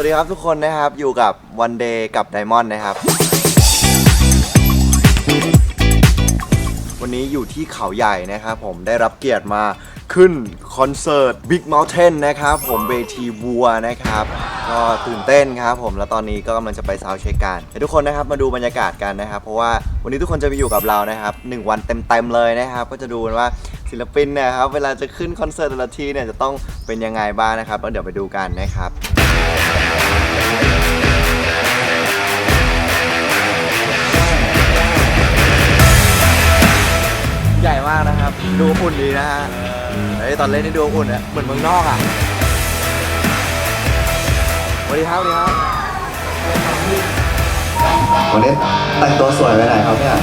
วัสดีครับทุกคนนะครับอยู่กับวันเดย์กับไดมอนด์นะครับ วันนี้อยู่ที่เขาใหญ่นะครับผมได้รับเกียรติมาขึ้นคอนเสิร์ต Big Mountain นะครับผมเวทีวัวนะครับ ก็ตื่นเต้นครับผมแล้วตอนนี้ก็กำลังจะไปซาวด์เช็คกันเดี๋ยวทุกคนนะครับมาดูบรรยากาศกันนะครับ เพราะว่าวันนี้ทุกคนจะไปอยู่กับเรานะครับหนึ่งวันเต็มๆเลยนะครับ ก็จะดูว่าศิลปินเนะครับเวลาจะขึ้นคอนเสิร์ตแต่ละทีเนี่ยจะต้องเป็นยังไงบ้างนะครับแล้วเดี๋ยวไปดูกันนะครับ ใหญ่มากนะครับ ดูอุ่นดีนะฮะเฮ้ยตอนเล่นนี่ดูอุ่นอะเหมือนเมืองนอกอะสวัสดีครับสวัสดีครับวันนี้แต่งตัวสวยไปไหนครับเนี่ย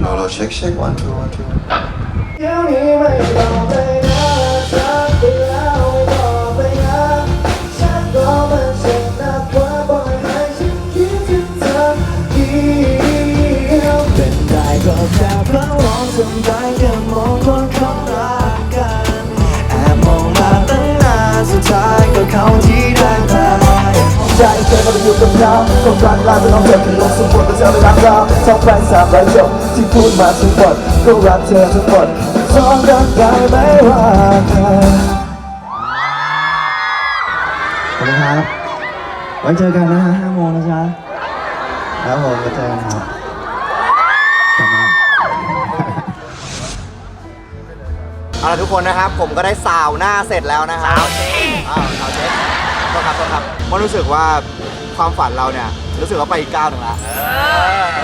เราเราเช็คเช็ควันทูวันทู ก็แค่เพราะร้องสำได้แค่มองคนเขารักกันแอบมองมาตั้งนานสุดท้ายก็เขาที่ได้แพ้ใจเธอก็ไปอยู่กับเขาความรักลายเป็นน้องเธอเป็นลมสมบูรณ์แต่เธอไม่รักเราท่องไปสามร้อยจบที่พูดมาทั้งหมดก็รักเธอทั้งหมดทอนรักได้ไม่ว่าใครขอบคุณครับไว้เจอกันนะฮะห้าโมงนะจ๊ะแล้วผมไว้เจอกันครับ เอาละทุกคนนะครับ ผมก็ได้สาวหน้าเสร็จแล้วนะครับสาวเช็คอ้าวสาวเช็คก็ครับก็ครับมันรู้สึกว่าความฝันเราเนี่ยรู้สึกว่าไปอีกก้าวหนึ่งละ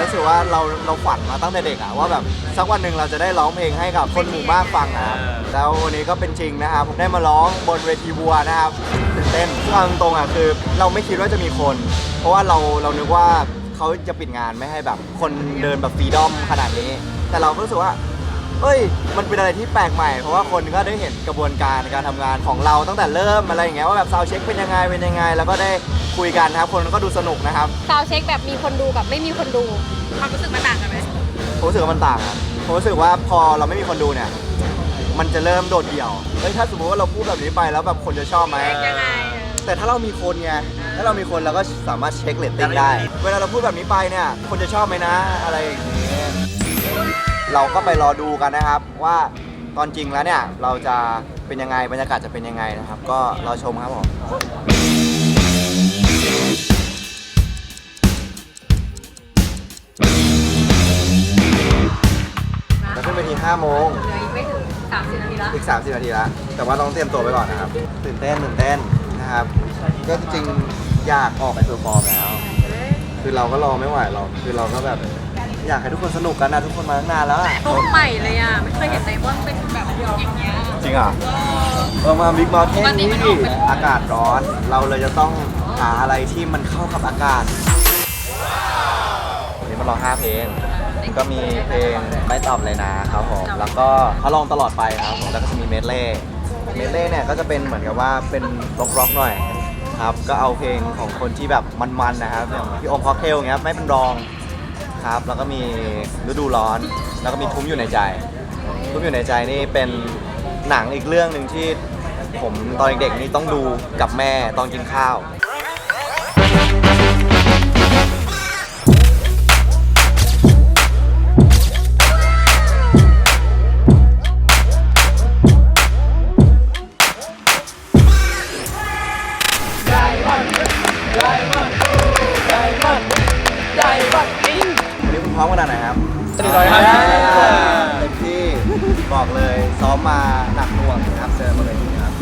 รู้สึกว่าเราเราฝันมาตั้งแต่เด็กอะว่าแบบสักวันหนึ่งเราจะได้ร้องเพลงให้กับคนหมู่มากฟังนะครับแล้ววันนี้ก็เป็นจริงนะครับผมได้มาร้องบนเวทีบัวนะครับตื่นเต้นซึ่งเอาตรงๆอะคือเราไม่คิดว่าจะมีคน เพราะว่าเราเรานึกว่าเขาจะปิดงานไม่ให้แบบคนเดินแบบฟรีดอมขนาดนี้ แต่เราก็รู้สึกว่า เอ้ย มันเป็นอะไรที่แปลกใหม่ เพราะว่าคนก็ได้เห็นกระบวนการการทำงานของเราตั้งแต่เริ่มอะไรอย่างเงี้ยว่าแบบซาวเช็คเป็นยังไงเป็นยังไง แล้วก็ได้คุยกันนะครับคนก็ดูสนุกนะครับซาวด์เช็คแบบมีคนดูกับไม่มีคนดู ความรู้สึกมันต่างกันไหมผมรู้สึกว่ามันต่างครับผมรู้สึกว่าพอเราไม่มีคนดูเนี่ย มันจะเริ่มโดดเดี่ยวเฮ้ยถ้าสมมติว่าเราพูดแบบนี้ไปแล้วแบบคนจะชอบไหม ยังไง แต่ถ้าเรามีคนไง ถ้าเรามีคนเราก็สามารถเช็คเรตติ้งได้ เวลาเราพูดแบบนี้ไปเนี่ย คนจะชอบไหมนะ อะไรอย่างนี้ เราก็ไปรอดูกันนะครับ ว่าตอนจริงแล้วเนี่ยเราจะเป็นยังไงบรรยากาศจะเป็นยังไงนะครับ ก็รอชมครับผมจะขึ้นไปที5โมงเหลืออีกไม่ถึง30นาทีแล้วอีก 30 นาทีแล้วแต่ว่าต้องเตรียมตัวไปก่อนนะครับตื่นเต้นตื่นเต้นนะครับ ก็จริงๆอยากออกไปเพอร์ฟอร์มแล้ว คือเราก็รอไม่ไหวหรอกคือเราก็แบบ อยากให้ทุกคนสนุกกันนะทุกคนมาตั้งนานแล้วอะโใหม่เลยอะ ไม่เคยเห็นไดมอนด์เป็นแบบอย่างเงี้ย จริงเหรอเออมาบิ๊กมอเทนปกติมันอนี่อกเป็น อากาศร้อน เราเลยจะต้องหาอะไรที่มันเข้ากับอากาศวันนี้มาลอง5เพลง ก็มีเพลงไม่ตอบเลยนะครับผม แล้วก็เขาลองตลอดไปครับผม แล้วก็จะมีเมดเล่เมดเล่เนี่ยก็จะเป็นเหมือนกับว่าเป็นร็อกร็อกๆหน่อยครับ ก็เอาเพลงของคนที่แบบมันๆนะครับอย่างพี่โอมค็อกเทลเงี้ยไม่เป็นรอง ครับ แล้วก็มีฤดูร้อน แล้วก็มีคุ้มอยู่ในใจคุ้มอยู่ในใจนี่เป็นหนังอีกเรื่องหนึ่งที่ผมตอนเด็กๆนี่ต้องดูกับแม่ตอนกินข้าววั ร้อมขนาดไหนครับเต็มร้อยครับ เต็มที่บอกเลยซ้อมมาหนักหน่วงนะครับเจอมาเลยครับ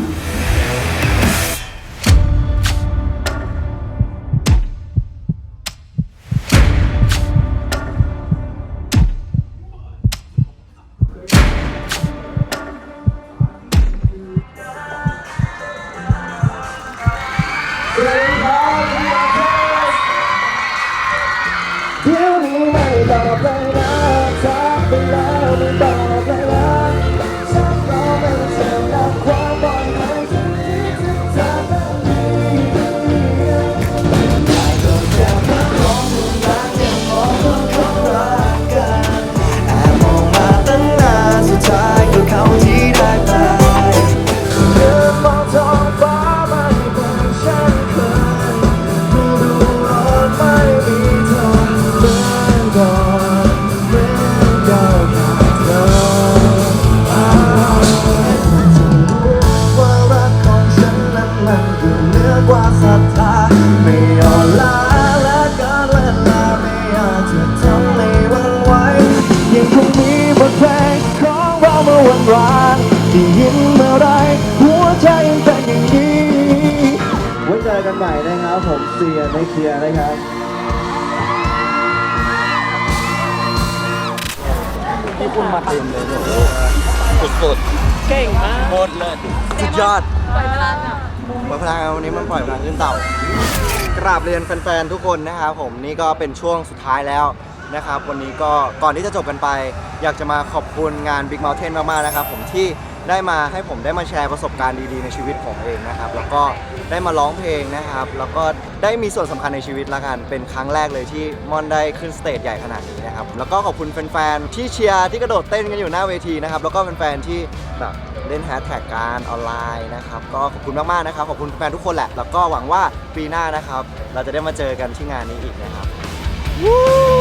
เดี๋ยว รักที่ยินเมื่อไรหัวใจยังเป็นอย่างนี้ไว้เจอกันใหม่นะครับผมเสียในเคลียร์นะครับที่คุณมาเต็มเลยเนี่ยสุดๆเก่งมากโคตรเลิศสุดยอดปล่อยพลังอะปล่อยพลังวันนี้มันปล่อยพลังขึ้นเต่ากราบเรียนแฟนๆทุกคนนะครับผมนี่ก็เป็นช่วงสุดท้ายแล้ว นะครับ วันนี้ก็ก่อนที่จะจบกันไป อยากจะมาขอบคุณงาน Big Mountain มากๆนะครับ ผมที่ได้มาให้ผมได้มาแชร์ประสบการณ์ดีๆในชีวิตผมเองนะครับ แล้วก็ได้มาร้องเพลงนะครับ แล้วก็ได้มีส่วนสำคัญในชีวิตละกัน เป็นครั้งแรกเลยที่ม่อนได้ขึ้นสเตจใหญ่ขนาดนี้นะครับ แล้วก็ขอบคุณแฟนๆที่เชียร์ที่กระโดดเต้นกันอยู่หน้าเวทีนะครับ แล้วก็แฟนๆที่แบบเล่นแฮชแท็กการออนไลน์นะครับ ก็ขอบคุณมากๆนะครับ ขอบคุณแฟนทุกคนแหละ แล้วก็หวังว่าปีหน้านะครับ เราจะได้มาเจอกันที่งานนี้อีกนะครับ Woo!